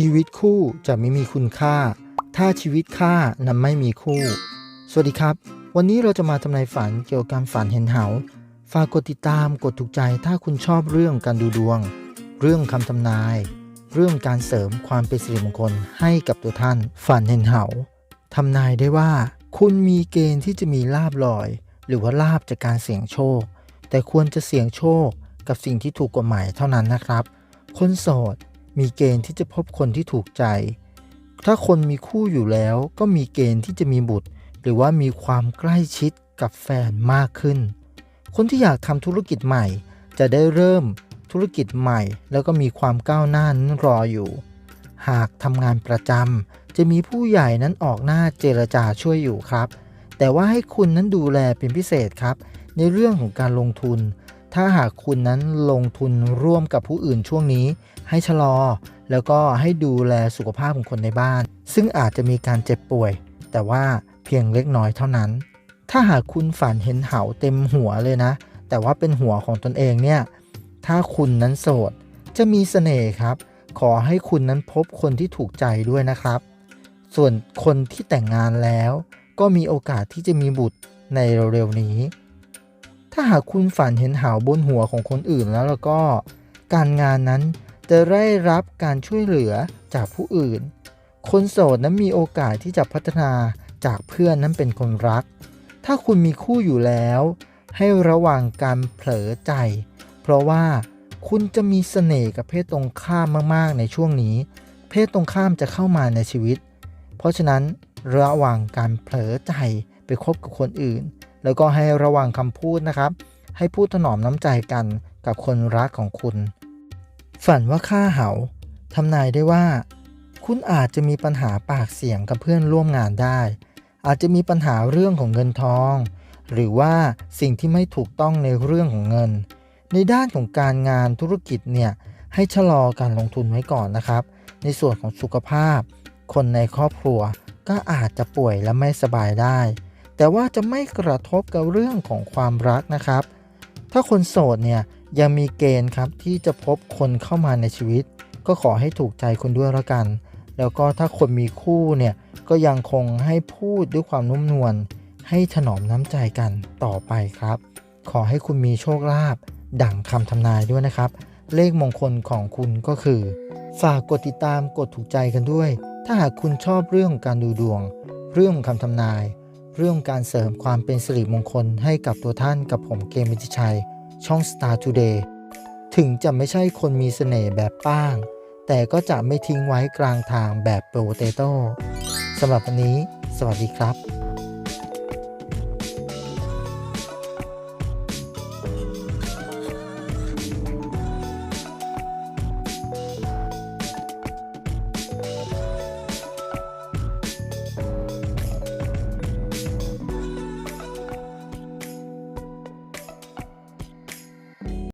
ชีวิตคู่จะไม่มีคุณค่า ถ้าชีวิตค่านั้นไม่มีคู่ สวัสดีครับ วันนี้เราจะมาทำนายฝันเกี่ยวกับการฝันเห็นเหาฝากกดติดตามกดถูกใจถ้าคุณชอบเรื่องการดูดวง เรื่องคำทำนาย เรื่องการเสริมความเป็นสิริมงคลให้กับตัวท่าน ฝันเห็นเหาทำนายได้ว่า คุณมีเกณฑ์ที่จะมีลาบลอย หรือว่าลาบจากการเสี่ยงโชค แต่ควรจะเสี่ยงโชคกับสิ่งที่ถูกกฎหมายเท่านั้นนะครับ คนโสด มีเกณฑ์ที่จะพบคนที่ถูกใจ ถ้าคนมีคู่อยู่แล้วก็มีเกณฑ์ที่จะมีบุตร หรือว่ามีความใกล้ชิดกับแฟนมากขึ้น คนที่อยากทำธุรกิจใหม่ จะได้เริ่มธุรกิจใหม่ แล้วก็มีความก้าวหน้านั้นรออยู่ หากทำงานประจำจะมีผู้ใหญ่นั้นออกหน้าเจรจาช่วยอยู่ครับ แต่ว่าให้คุณนั้นดูแลเป็นพิเศษครับ ในเรื่องของการลงทุน ถ้าหากคุณนั้นลงทุนร่วมกับผู้อื่นช่วงนี้ ให้ชะลอ แล้วก็ให้ดูแลสุขภาพของคนในบ้าน ซึ่งอาจจะมีการเจ็บป่วย แต่ว่าเพียงเล็กน้อยเท่านั้น ถ้าหากคุณฝันเห็นเหาเต็มหัวเลยนะ แต่ว่าเป็นหัวของตนเองเนี่ย ถ้าคุณนั้นโสด จะมีเสน่ห์ครับ ขอให้คุณนั้นพบคนที่ถูกใจด้วยนะครับ ส่วนคนที่แต่งงานแล้ว ก็มีโอกาสที่จะมีบุตรในเร็วๆนี้ ถ้าหากคุณฝันเห็นหาวบนหัวของคนอื่นแล้วแล้วก็ การงานนั้นจะได้รับการช่วยเหลือจากผู้อื่น คนโสดนั้นมีโอกาสที่จะพัฒนาจากเพื่อนนั้นเป็นคนรัก ถ้าคุณมีคู่อยู่แล้ว ให้ระวังการเผลอใจ เพราะว่าคุณจะมีเสน่ห์กับเพศตรงข้ามมากๆ ในช่วงนี้ เพศตรงข้ามจะเข้ามาในชีวิต เพราะฉะนั้นระวังการเผลอใจไปคบกับคนอื่น แล้วก็ให้ระวังคำพูดนะครับ ให้พูดถนอมน้ำใจกันกับคนรักของคุณ ฝันว่าฆ่าเหาทำนายได้ว่า คุณอาจจะมีปัญหาปากเสียงกับเพื่อนร่วมงานได้ อาจจะมีปัญหาเรื่องของเงินทอง หรือว่าสิ่งที่ไม่ถูกต้องในเรื่องของเงิน ในด้านของการงานธุรกิจเนี่ยให้ชะลอการลงทุนไว้ก่อนนะครับ ในส่วนของสุขภาพ คนในครอบครัวก็อาจจะป่วยและไม่สบายได้ แต่ว่าจะไม่กระทบกับเรื่องของความรักนะครับ ถ้าคนโสดเนี่ยยังมีเกณฑ์ครับที่จะพบคนเข้ามาในชีวิต ก็ขอให้ถูกใจคุณด้วยละกัน แล้วก็ถ้าคนมีคู่เนี่ยก็ยังคงให้พูดด้วยความนุ่มนวลให้ถนอมน้ำใจกันต่อไปครับ ขอให้คุณมีโชคลาภดั่งคำทำนายด้วยนะครับ เลขมงคลของคุณก็คือ ฝากกดติดตามกดถูกใจกันด้วย ถ้าหากคุณชอบเรื่องการดูดวง เรื่องคำทำนาย เรื่องการเสริมความเป็นสิริมงคลให้กับตัวท่านกับผมเกมวิจิชัย ช่อง Star Today ถึงจะไม่ใช่คนมีเสน่ห์แบบป้าง แต่ก็จะไม่ทิ้งไว้กลางทางแบบโปรเตโต้สำหรับวันนี้ สวัสดีครับ